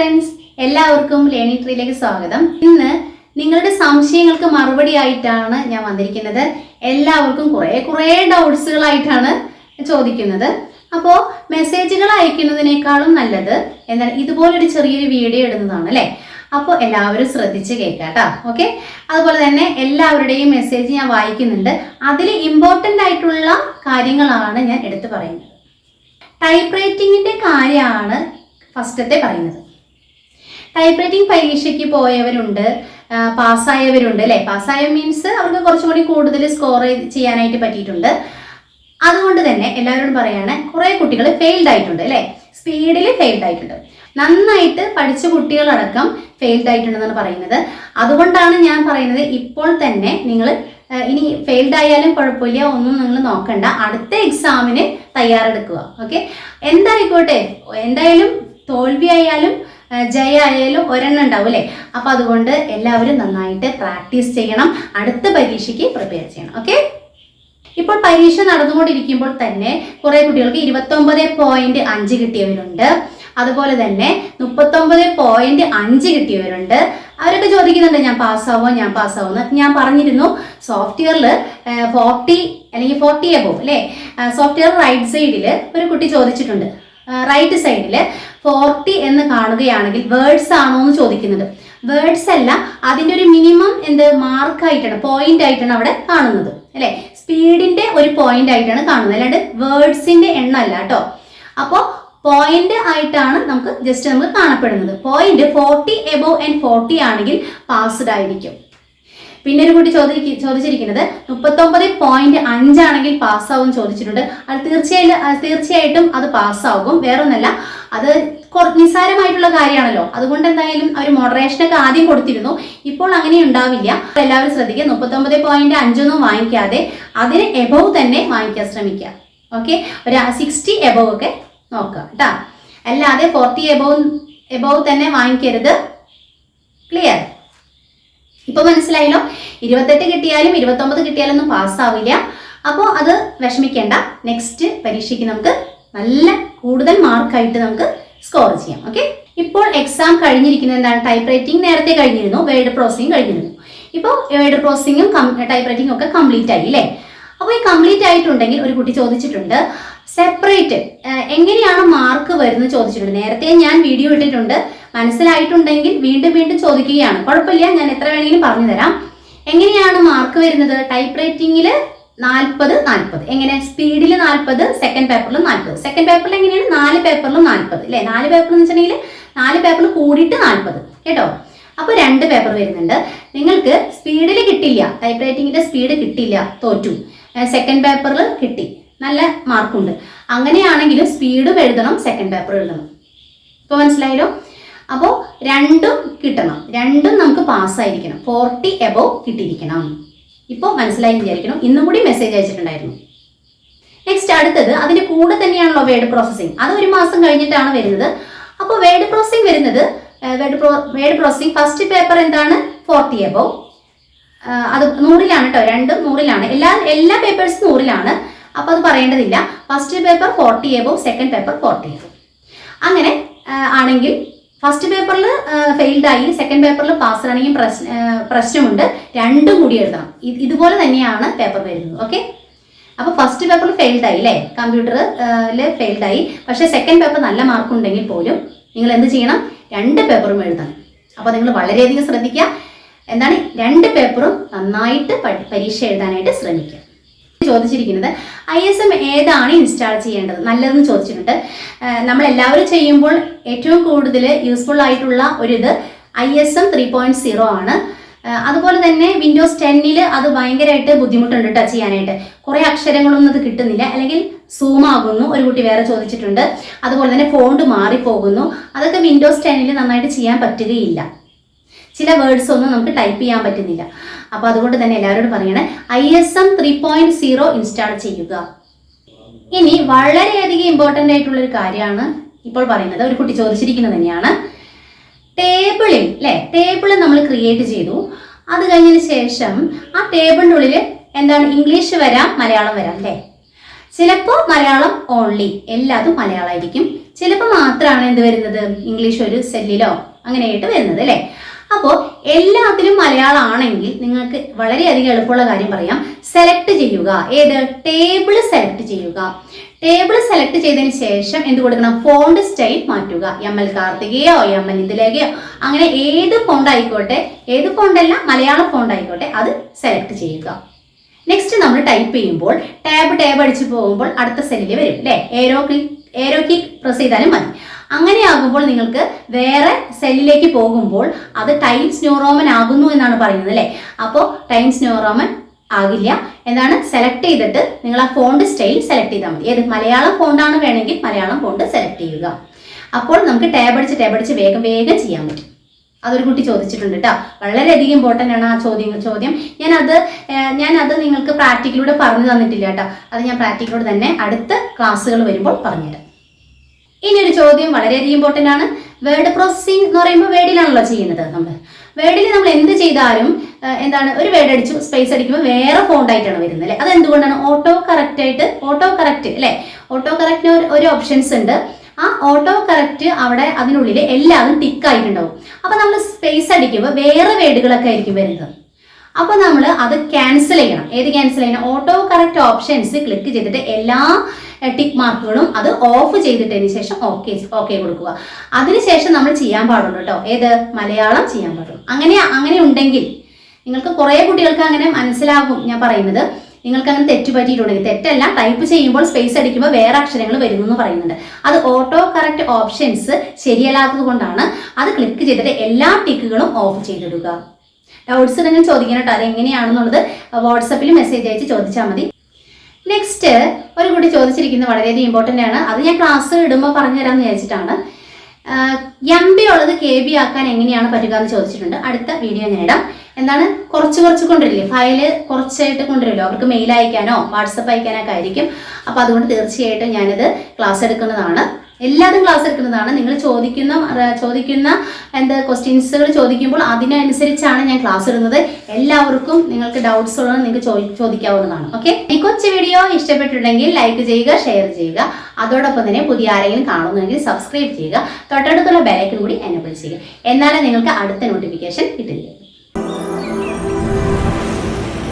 Friends എല്ലാവർക്കും ലേണി ട്രീയിലേക്ക് സ്വാഗതം. ഇന്ന് നിങ്ങളുടെ സംശയങ്ങൾക്ക് മറുപടി ആയിട്ടാണ് ഞാൻ വന്നിരിക്കുന്നത്. എല്ലാവർക്കും കുറേ കുറേ ഡൗട്ട്സുകളായിട്ടാണ് ചോദിക്കുന്നത്. അപ്പോ മെസ്സേജുകൾ അയക്കുന്നതിനേക്കാളും നല്ലത് എന്നാൽ ഇതുപോലൊരു ചെറിയൊരു വീഡിയോ ഇടുന്നതാണ് അല്ലേ? അപ്പോൾ എല്ലാവരും ശ്രദ്ധിച്ച് കേൾക്കാട്ടോ കേട്ടോ. ഓക്കെ അതുപോലെ തന്നെ എല്ലാവരുടെയും മെസ്സേജ് ഞാൻ വായിക്കുന്നുണ്ട്. അതിൽ ഇമ്പോർട്ടന്റ് ആയിട്ടുള്ള കാര്യങ്ങളാണ് ഞാൻ എടുത്തു പറയുന്നത്. ടൈപ്പ് റൈറ്റിങ്ങിന്റെ കാര്യമാണ് ഫസ്റ്റത്തെ പറയുന്നത്. ടൈപ്പ് പരീക്ഷയ്ക്ക് പോയവരുണ്ട്. പാസ്സായവരുണ്ട് അല്ലേ? പാസ്സായ മീൻസ് അവർക്ക് കുറച്ചും കൂടി കൂടുതൽ സ്കോർ ചെയ്യാനായിട്ട് പറ്റിയിട്ടുണ്ട്. അതുകൊണ്ട് തന്നെ എല്ലാവരോടും പറയാണ് കുറേ കുട്ടികൾ ഫെയിൽഡ് ആയിട്ടുണ്ട് അല്ലേ? സ്പീഡിൽ ഫെയിൽഡ് ആയിട്ടുണ്ട്. നന്നായിട്ട് പഠിച്ച കുട്ടികളടക്കം ഫെയിൽഡ് ആയിട്ടുണ്ടെന്നാണ് പറയുന്നത്. അതുകൊണ്ടാണ് ഞാൻ പറയുന്നത് ഇപ്പോൾ തന്നെ നിങ്ങൾ ഇനി ഫെയിൽഡ് ആയാലും കുഴപ്പമില്ല ഒന്നും നിങ്ങൾ നോക്കണ്ട. അടുത്ത എക്സാമിന് തയ്യാറെടുക്കുക. ഓക്കെ എന്തായിക്കോട്ടെ? എന്തായാലും തോൽവിയായാലും ആ, ജയ ആയാലും ഒരെണ്ണം ഉണ്ടാവും അല്ലേ? അപ്പൊ അതുകൊണ്ട് എല്ലാവരും നന്നായിട്ട് പ്രാക്ടീസ് ചെയ്യണം. അടുത്ത പരീക്ഷയ്ക്ക് പ്രിപ്പയർ ചെയ്യണം. ഓക്കെ ഇപ്പോൾ പരീക്ഷ നടന്നുകൊണ്ടിരിക്കുമ്പോൾ തന്നെ കുറെ കുട്ടികൾക്ക് ഇരുപത്തൊമ്പത് പോയിന്റ് അഞ്ച് കിട്ടിയവരുണ്ട്. അതുപോലെ തന്നെ മുപ്പത്തൊമ്പത് പോയിന്റ് അഞ്ച് കിട്ടിയവരുണ്ട്. അവരൊക്കെ ചോദിക്കുന്നുണ്ട് ഞാൻ പാസ്സാവോ ഞാൻ പാസ്സാവോ എന്ന് ഞാൻ പറഞ്ഞിരുന്നു. സോഫ്റ്റ്വെയറിൽ ഫോർട്ടി അല്ലെങ്കിൽ ഫോർട്ടി എബോ അല്ലേ? സോഫ്റ്റ്വെയർ റൈറ്റ് സൈഡിൽ ഒരു കുട്ടി ചോദിച്ചിട്ടുണ്ട്. റൈറ്റ് സൈഡിൽ ഫോർട്ടി എന്ന് കാണുകയാണെങ്കിൽ വേർഡ്സ് ആണോ എന്ന് ചോദിക്കുന്നുണ്ട് വേർഡ്സ് അല്ല അതിന്റെ ഒരു മിനിമം എന്ത് മാർക്ക് ആയിട്ടാണ് പോയിന്റ് ആയിട്ടാണ് അവിടെ കാണുന്നത്. അല്ലേ? സ്പീഡിന്റെ ഒരു പോയിന്റ് ആയിട്ടാണ് കാണുന്നത്. അല്ലാണ്ട് വേർഡ്സിന്റെ എണ്ണം അല്ല കേട്ടോ. അപ്പോൾ പോയിന്റ് ആയിട്ടാണ് നമുക്ക് ജസ്റ്റ് നമുക്ക് കാണപ്പെടുന്നത്. Point forty above and forty ആണെങ്കിൽ പാസ്ഡ് ആയിരിക്കും. പിന്നെ ഒരു കൂടി ചോദി ചോദിച്ചിരിക്കുന്നത് മുപ്പത്തൊമ്പത് പോയിന്റ് അഞ്ചാണെങ്കിൽ പാസ്സാവും ചോദിച്ചിട്ടുണ്ട്. അത് തീർച്ചയായും അത് തീർച്ചയായിട്ടും അത് പാസ്സാകും വേറൊന്നല്ല അത് നിസ്സാരമായിട്ടുള്ള കാര്യമാണല്ലോ. അതുകൊണ്ട് എന്തായാലും അവർ മോഡറേഷനൊക്കെ ആദ്യം കൊടുത്തിരുന്നു. ഇപ്പോൾ അങ്ങനെ ഉണ്ടാവില്ല. എല്ലാവരും ശ്രദ്ധിക്കുക. മുപ്പത്തൊമ്പത് പോയിന്റ് അഞ്ചൊന്നും വാങ്ങിക്കാതെ അതിന് എബവ് തന്നെ വാങ്ങിക്കാൻ ശ്രമിക്കുക. ഓക്കെ ഒരു സിക്സ്റ്റി എബവ് ഒക്കെ നോക്കുക. കേട്ടോ അല്ലാതെ ഫോർട്ടി എബവ് എബവ് തന്നെ വാങ്ങിക്കരുത്. ക്ലിയർ ഇപ്പൊ മനസ്സിലായല്ലോ? ഇരുപത്തെട്ട് കിട്ടിയാലും ഇരുപത്തൊമ്പത് കിട്ടിയാലും ഒന്നും പാസ്സാവില്ല അപ്പോൾ അത് വിഷമിക്കേണ്ട. നെക്സ്റ്റ് പരീക്ഷയ്ക്ക് നമുക്ക് നല്ല കൂടുതൽ മാർക്കായിട്ട് നമുക്ക് സ്കോർ ചെയ്യാം. ഓക്കെ ഇപ്പോൾ എക്സാം കഴിഞ്ഞിരിക്കുന്നത് എന്താണ്? ടൈപ്പ് റൈറ്റിംഗ് നേരത്തെ കഴിഞ്ഞിരുന്നു. വേർഡ് പ്രോസസിങ് കഴിഞ്ഞിരുന്നു. ഇപ്പോൾ വേർഡ് പ്രോസസിങ്ങും ടൈപ്പ് റൈറ്റിംഗും ഒക്കെ കംപ്ലീറ്റ് ആയി അല്ലേ? അപ്പോൾ ഈ കംപ്ലീറ്റ് ആയിട്ടുണ്ടെങ്കിൽ ഒരു കുട്ടി ചോദിച്ചിട്ടുണ്ട് സെപ്പറേറ്റ് എങ്ങനെയാണ് മാർക്ക് വരുന്നത്? ചോദിച്ചിട്ടുണ്ട്. നേരത്തെ ഞാൻ വീഡിയോ ഇട്ടിട്ടുണ്ട്. മനസ്സിലായിട്ടുണ്ടെങ്കിൽ വീണ്ടും വീണ്ടും ചോദിക്കുകയാണ്. കുഴപ്പമില്ല ഞാൻ എത്ര വേണമെങ്കിലും പറഞ്ഞു തരാം. എങ്ങനെയാണ് മാർക്ക് വരുന്നത്? ടൈപ്പ് റൈറ്റിംഗിൽ നാൽപ്പത് നാൽപ്പത്. എങ്ങനെ? സ്പീഡിൽ നാൽപ്പത് സെക്കൻഡ് പേപ്പറിലും നാൽപ്പത്. സെക്കൻഡ് പേപ്പറിൽ എങ്ങനെയാണ്? നാല് പേപ്പറിലും നാൽപ്പത്. അല്ലേ നാല് പേപ്പർ എന്ന് വെച്ചിട്ടുണ്ടെങ്കിൽ നാല് പേപ്പറിൽ കൂടിയിട്ട് നാൽപ്പത്. കേട്ടോ? അപ്പോൾ രണ്ട് പേപ്പർ വരുന്നുണ്ട്. നിങ്ങൾക്ക് സ്പീഡിൽ കിട്ടില്ല. ടൈപ്പ് റൈറ്റിംഗിന്റെ സ്പീഡ് കിട്ടില്ല. തോറ്റു. സെക്കൻഡ് പേപ്പറിൽ കിട്ടി. നല്ല മാർക്കുണ്ട് അങ്ങനെയാണെങ്കിലും സ്പീഡും എഴുതണം സെക്കൻഡ് പേപ്പർ എഴുതണം. ഇപ്പോൾ മനസ്സിലായല്ലോ? അപ്പോൾ രണ്ടും കിട്ടണം. രണ്ടും നമുക്ക് പാസ്സായിരിക്കണം ഫോർട്ടി എബോ കിട്ടിയിരിക്കണം. ഇപ്പോൾ മനസ്സിലായി വിചാരിക്കണം ഇന്നും കൂടി മെസ്സേജ് അയച്ചിട്ടുണ്ടായിരുന്നു. നെക്സ്റ്റ് അടുത്തത് അതിന്റെ കൂടെ തന്നെയാണല്ലോ വേഡ് പ്രോസസ്സിംഗ് അത് ഒരു മാസം കഴിഞ്ഞിട്ടാണ് വരുന്നത്. അപ്പോൾ വേഡ് പ്രോസസ്സിംഗ് വരുന്നത് word pro word processing first paper എന്താണ്? ഫോർട്ടി എബോ അത് നൂറിലാണ് കേട്ടോ രണ്ടും നൂറിലാണ്. എല്ലാ എല്ലാ പേപ്പേഴ്സും നൂറിലാണ്. അപ്പോൾ അത് പറയേണ്ടതില്ല. First paper forty above second paper forty above അങ്ങനെ ആണെങ്കിൽ ഫസ്റ്റ് പേപ്പറിൽ ഫെയിൽഡ് ആയി. സെക്കൻഡ് പേപ്പറിൽ പാസ് ആണെങ്കിൽ പ്രശ്ന പ്രശ്നമുണ്ട്. രണ്ടും കൂടി എഴുതണം. ഇതുപോലെ തന്നെയാണ് പേപ്പർ വരുന്നത്. ഓക്കെ അപ്പോൾ ഫസ്റ്റ് പേപ്പറിൽ ഫെയിൽഡ് ആയി അല്ലേ കമ്പ്യൂട്ടറിൽ ഫെയിൽഡ് ആയി. പക്ഷേ സെക്കൻഡ് പേപ്പർ നല്ല മാർക്ക് ഉണ്ടെങ്കിൽ പോലും നിങ്ങൾ എന്ത് ചെയ്യണം? രണ്ട് പേപ്പറും എഴുതണം. അപ്പോൾ നിങ്ങൾ വളരെയധികം ശ്രദ്ധിക്കുക. എന്താണ്? രണ്ട് പേപ്പറും നന്നായിട്ട് പരീക്ഷ എഴുതാനായിട്ട് ശ്രമിക്കുക. ചോദിച്ചിരിക്കുന്നത് ഐ എസ് എം ഏതാണ് ഇൻസ്റ്റാൾ ചെയ്യേണ്ടത്? നല്ലതെന്ന് ചോദിച്ചിട്ടുണ്ട്. നമ്മളെല്ലാവരും ചെയ്യുമ്പോൾ ഏറ്റവും കൂടുതൽ യൂസ്ഫുൾ ആയിട്ടുള്ള ഒരു ഇത് I S M three point zero ആണ് അതുപോലെ തന്നെ വിൻഡോസ് ടെന്നിൽ അത് ഭയങ്കരമായിട്ട് ബുദ്ധിമുട്ടുണ്ട് കേട്ടോ ചെയ്യാനായിട്ട്. കുറേ അക്ഷരങ്ങളൊന്നും അത് കിട്ടുന്നില്ല. അല്ലെങ്കിൽ സൂം ആകുന്നു ഒരു കുട്ടി വേറെ ചോദിച്ചിട്ടുണ്ട്. അതുപോലെ തന്നെ ഫോണ്ട് മാറിപ്പോകുന്നു. അതൊക്കെ വിൻഡോസ് ടെന്നിൽ നന്നായിട്ട് ചെയ്യാൻ പറ്റുകയില്ല. ചില വേർഡ്സ് ഒന്നും നമുക്ക് ടൈപ്പ് ചെയ്യാൻ പറ്റുന്നില്ല. അപ്പോൾ അതുകൊണ്ട് തന്നെ എല്ലാവരോടും പറയണേ I S M three point zero install ചെയ്യുക. ഇനി വളരെയധികം ഇമ്പോർട്ടന്റ് ആയിട്ടുള്ള ഒരു കാര്യമാണ് ഇപ്പോൾ പറയുന്നത്. ഒരു കുട്ടി ചോദിച്ചിരിക്കുന്നത് തന്നെയാണ്. ടേബിളിൽ അല്ലേ ടേബിൾ നമ്മൾ ക്രിയേറ്റ് ചെയ്തു. അത് കഴിഞ്ഞതിന് ശേഷം ആ ടേബിളിന്റെ ഉള്ളിൽ എന്താണ്? ഇംഗ്ലീഷ് വരാം മലയാളം വരാം അല്ലേ ചിലപ്പോൾ മലയാളം ഓൺലി എല്ലാതും മലയാളമായിരിക്കും ചിലപ്പോൾ മാത്രമാണ് എന്ത് വരുന്നത്? ഇംഗ്ലീഷ് ഒരു സെല്ലിലോ അങ്ങനെയായിട്ട് വരുന്നത് അല്ലേ അപ്പോൾ എല്ലാത്തിലും മലയാളം ആണെങ്കിൽ നിങ്ങൾക്ക് വളരെയധികം എളുപ്പമുള്ള കാര്യം പറയാം. സെലക്ട് ചെയ്യുക. ഏത്? ടേബിൾ സെലക്ട് ചെയ്യുക. ടേബിൾ സെലക്ട് ചെയ്തതിന് ശേഷം എന്ത് കൊടുക്കണം? ഫോണ്ട് സ്റ്റൈൽ മാറ്റുക. എം എൽ കാർത്തികയോ എം എൽ ഇതിലേക്കയോ അങ്ങനെ ഏത് ഫോണ്ട് ആയിക്കോട്ടെ ഏത് ഫോണ്ടല്ല മലയാളം ഫോണ്ട് ആയിക്കോട്ടെ അത് സെലക്ട് ചെയ്യുക. നെക്സ്റ്റ് നമ്മൾ ടൈപ്പ് ചെയ്യുമ്പോൾ ടാബ് ടാബ് അടിച്ചു പോകുമ്പോൾ അടുത്ത സെല്ലിൽ വരും അല്ലേ arrow click arrow key press ചെയ്താലും മതി. അങ്ങനെ ആകുമ്പോൾ നിങ്ങൾക്ക് വേറെ സെല്ലിലേക്ക് പോകുമ്പോൾ അത് ടൈംസ് ന്യൂറോമൻ ആകുന്നു എന്നാണ് പറയുന്നത് അല്ലേ? അപ്പോൾ ടൈംസ് ന്യൂറോമൻ ആകില്ല. എന്താണ്? സെലക്ട് ചെയ്തിട്ട് നിങ്ങൾ ആ ഫോണ്ട് സ്റ്റൈൽ സെലക്ട് ചെയ്താൽ മതി. ഏത്? മലയാളം ഫോണ്ടാണ് വേണമെങ്കിൽ മലയാളം ഫോണ്ട് സെലക്ട് ചെയ്യുക. അപ്പോൾ നമുക്ക് ടാബ് അടിച്ച് ടാബ് അടിച്ച് വേഗം വേഗം ചെയ്യാൻ പറ്റും. അതൊരു കുട്ടി ചോദിച്ചിട്ടുണ്ട് കേട്ടോ. വളരെയധികം ഇമ്പോർട്ടന്റ് ആണ് ആ ചോദ്യം ചോദ്യം. ഞാനത് ഞാൻ ഞാനത് നിങ്ങൾക്ക് പ്രാക്ടിക്കലൂടെ പറഞ്ഞു തന്നിട്ടില്ല കേട്ടോ. അത് ഞാൻ പ്രാക്ടിക്കലൂടെ തന്നെ അടുത്ത ക്ലാസ്സുകൾ വരുമ്പോൾ പറഞ്ഞുതരാം. ഇനി ഒരു ചോദ്യം വളരെയധികം ഇമ്പോർട്ടന്റ് ആണ്. വേർഡ് പ്രോസസ്സിംഗ് എന്ന് പറയുമ്പോൾ വേർഡിലാണല്ലോ ചെയ്യുന്നത് നമ്മൾ വേർഡിൽ നമ്മൾ എന്ത് ചെയ്താലും എന്താണ് ഒരു വേർഡ് അടിച്ചു സ്പേസ് അടിക്കുമ്പോൾ വേറെ ഫോണ്ട് ആയിട്ടാണ് വരുന്നത് അല്ലേ? അത് എന്തുകൊണ്ടാണ് ഓട്ടോ കറക്റ്റ് ആയിട്ട് ഓട്ടോ കറക്റ്റ് അല്ലേ? ഓട്ടോ കറക്റ്റിന് ഒരു ഓപ്ഷൻസ് ഉണ്ട്. ആ ഓട്ടോ കറക്റ്റ് അവിടെ അതിനുള്ളിൽ എല്ലാതും ടിക്ക് ആയിട്ടുണ്ടാവും. അപ്പൊ നമ്മൾ സ്പേസ് അടിക്കുമ്പോൾ വേറെ വേർഡുകളൊക്കെ ആയിരിക്കും വരുന്നത്. അപ്പോൾ നമ്മൾ അത് ക്യാൻസൽ ചെയ്യണം. ഏത് ക്യാൻസൽ ചെയ്യണം? ഓട്ടോ കറക്റ്റ് ഓപ്ഷൻസ് ക്ലിക്ക് ചെയ്തിട്ട് എല്ലാ ടിക്ക് മാർക്കുകളും അത് ഓഫ് ചെയ്തിട്ടതിന് ശേഷം ഓക്കെ ഓക്കെ കൊടുക്കുക. അതിനുശേഷം നമ്മൾ ചെയ്യാൻ പാടുള്ളൂ കേട്ടോ. ഏത്? മലയാളം ചെയ്യാൻ പാടുള്ളൂ. അങ്ങനെ അങ്ങനെ ഉണ്ടെങ്കിൽ നിങ്ങൾക്ക് കുറേ കുട്ടികൾക്ക് അങ്ങനെ മനസ്സിലാകും ഞാൻ പറയുന്നത്. നിങ്ങൾക്ക് അങ്ങനെ തെറ്റ് പറ്റിയിട്ടുണ്ടെങ്കിൽ തെറ്റല്ല ടൈപ്പ് ചെയ്യുമ്പോൾ സ്പേസ് അടിക്കുമ്പോൾ വേറെ അക്ഷരങ്ങൾ വരുന്നു എന്ന് പറയുന്നുണ്ട്. അത് ഓട്ടോ കറക്റ്റ് ഓപ്ഷൻസ് ശരിയല്ലാത്തത് കൊണ്ടാണ് അത് ക്ലിക്ക് ചെയ്തിട്ട് എല്ലാ ടിക്കുകളും ഓഫ് ചെയ്തിടുക. ഡൗട്ട്സ് ഉണ്ടെങ്കിൽ ചോദിക്കണം കേട്ടോ അത് എങ്ങനെയാണെന്നുള്ളത് വാട്സപ്പിൽ മെസ്സേജ് അയച്ച് ചോദിച്ചാൽ മതി. നെക്സ്റ്റ് ഒരു കുട്ടി ചോദിച്ചിരിക്കുന്നത് വളരെയധികം ഇമ്പോർട്ടന്റ് ആണ്. അത് ഞാൻ ക്ലാസ് ഇടുമ്പോൾ പറഞ്ഞു പറഞ്ഞുതരാമെന്ന് വിചാരിച്ചിട്ടാണ്. എം ബി ഉള്ളത് കെ ബി ആക്കാൻ എങ്ങനെയാണ് പറ്റുക എന്ന് ചോദിച്ചിട്ടുണ്ട്. അടുത്ത വീഡിയോ ഞാൻ ഇടാം. എന്താണ്? കുറച്ച് കുറച്ച് കൊണ്ടുവരില്ലേ? ഫയൽ കുറച്ചായിട്ട് കൊണ്ടുവരുമല്ലോ അവർക്ക് മെയിൽ അയക്കാനോ വാട്സപ്പ് അയക്കാനൊക്കെ ആയിരിക്കും. അപ്പോൾ അതുകൊണ്ട് തീർച്ചയായിട്ടും ഞാനിത് ക്ലാസ് എടുക്കുന്നതാണ്. എല്ലാതും ക്ലാസ് എടുക്കുന്നതാണ്. നിങ്ങൾ ചോദിക്കുന്ന ചോദിക്കുന്ന എന്താ ക്വസ്റ്റ്യൻസുകൾ ചോദിക്കുമ്പോൾ അതിനനുസരിച്ചാണ് ഞാൻ ക്ലാസ് ഇടുന്നത്. എല്ലാവർക്കും നിങ്ങൾക്ക് ഡൗട്ട്സ് ഉള്ളത് നിങ്ങൾക്ക് ചോദിക്കാവുന്നതാണ്. ഓക്കെ ഈ കൊച്ചു വീഡിയോ ഇഷ്ടപ്പെട്ടിട്ടുണ്ടെങ്കിൽ ലൈക്ക് ചെയ്യുക ഷെയർ ചെയ്യുക. അതോടൊപ്പം തന്നെ പുതിയ ആരെങ്കിലും കാണുന്നുണ്ടെങ്കിൽ സബ്സ്ക്രൈബ് ചെയ്യുക. തൊട്ടടുത്തുള്ള ബെലൈക്കൻ കൂടി എനേബിൾ ചെയ്യുക. എന്നാലേ നിങ്ങൾക്ക് അടുത്ത നോട്ടിഫിക്കേഷൻ കിട്ടില്ല